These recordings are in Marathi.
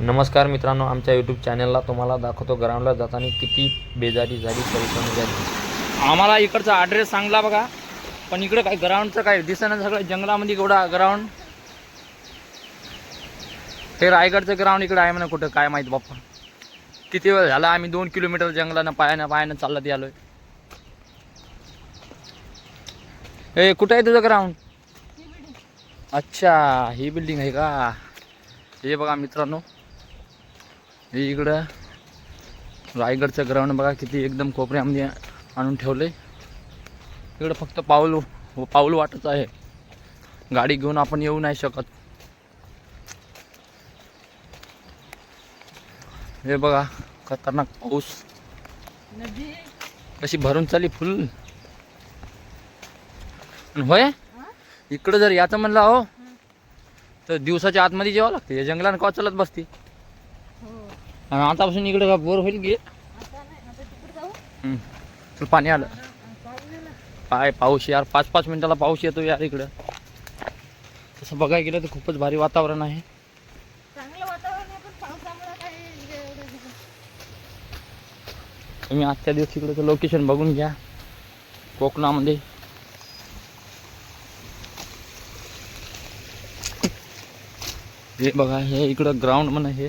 नमस्कार मित्रांनो आमच्या यूट्यूब चॅनलला तुम्हाला दाखवतो ग्राउंडला जाताना किती बेजारी झाली परेशानी झाली. आम्हाला इकडचा ॲड्रेस सांगला बघा पण इकडे काय ग्राउंडचं काय दिसेना सगळं जंगलामध्ये एवढा ग्राउंड हे रायगडचं ग्राउंड इकडे आहे म्हणा कुठं काय माहीत बाप्पा. किती वेळ झाला आम्ही दोन किलोमीटर जंगलानं पायानं पायानं चालत आलोय. हे कुठं आहे तुझं ग्राउंड अच्छा ही बिल्डिंग आहे का? हे बघा मित्रांनो हे इकडं रायगडचं ग्राउंड बघा किती एकदम कोपऱ्यामध्ये आणून ठेवले. इकडं फक्त पाऊल पाऊल वाटच आहे. गाडी घेऊन आपण येऊ नाही शकत. हे बघा खतरनाक पाऊस. कशी भरून चाली फुल. होय? इकडं जर याचं म्हणलं हो तर दिवसाच्या आतमध्ये जेवावं लागते. या जंगलानं का चालत बसते? आणि आतापासून इकडे का बोर होईल. तुला पाणी आलं. काय पाऊस यार. पाच पाच मिनिटाला पाऊस येतो यार इकडं. तसं बघायला गेलं तर खूपच भारी वातावरण आहे. तुम्ही आजच्या दिवस इकडचं लोकेशन बघून घ्या. कोकणामध्ये. हे बघा हे इकडं ग्राउंड म्हणा हे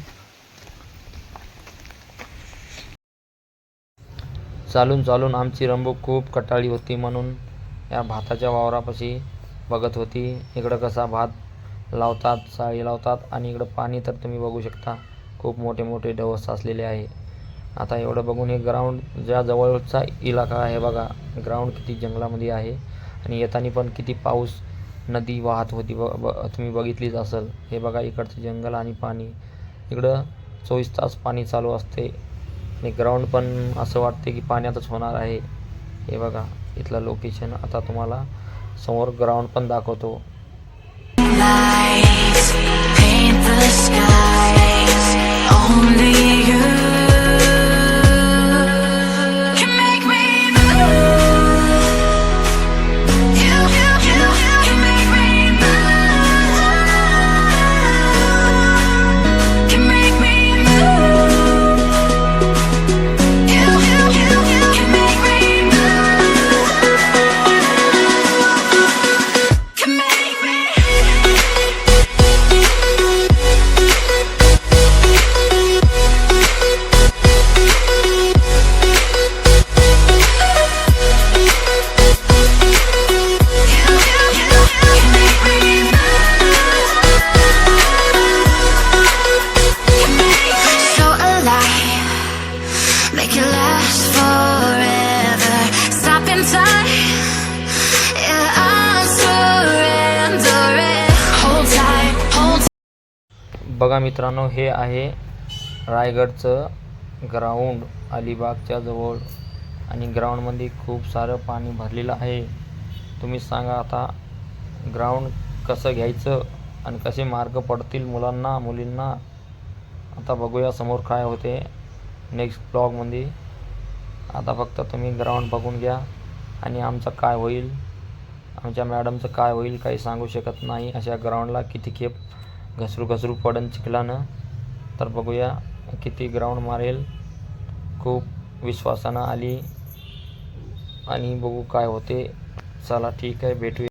चालून चालून आमची रंबू खूप कटाळी होती म्हणून या भाताच्या वावरापाशी बघत होती. इकडं कसा भात लावतात साळी लावतात आणि इकडं पाणी तर तुम्ही बघू शकता खूप मोठे मोठे डवस साचलेले आहे. आता एवढं बघून हे ग्राउंड ज्या जवळचा इलाका आहे बघा ग्राउंड किती जंगलामध्ये आहे आणि येताना पण किती पाऊस नदी वाहत होती ब ब तुम्ही बघितलीच असेल. हे बघा इकडचं जंगल आणि पाणी. इकडं चोवीस तास पाणी चालू असते. आणि ग्राउंड पण असं वाटते की पाण्यातच होणार आहे. हे बघा इथलं लोकेशन आता तुम्हाला समोर ग्राउंड पण दाखवतो. Make it last forever. Stop in time, yeah, I'm surrendering. Hold tight, hold बघा मित्रांनो हे आहे रायगडचं ग्राउंड अलिबागच्या जवळ. आणि ग्राउंडमध्ये खूप सारं पाणी भरलेलं आहे. तुम्ही सांगा आता ग्राउंड कसं घ्यायचं आणि कसे मार्ग पडतील मुलांना मुलींना? आता बघूया समोर काय होते. नेक्स्ट ब्लॉगमध्ये आता फक्त तुम्ही ग्राउंड बघून घ्या. आणि आमचं काय होईल? आमच्या मॅडमचं काय होईल काही सांगू शकत नाही. अशा ग्राउंडला किती खेप घसरू घसरू पडन चिखलानं. तर बघूया किती ग्राउंड मारेल. खूप विश्वासानं आली. आणि बघू काय होते. चला ठीक आहे भेटूया.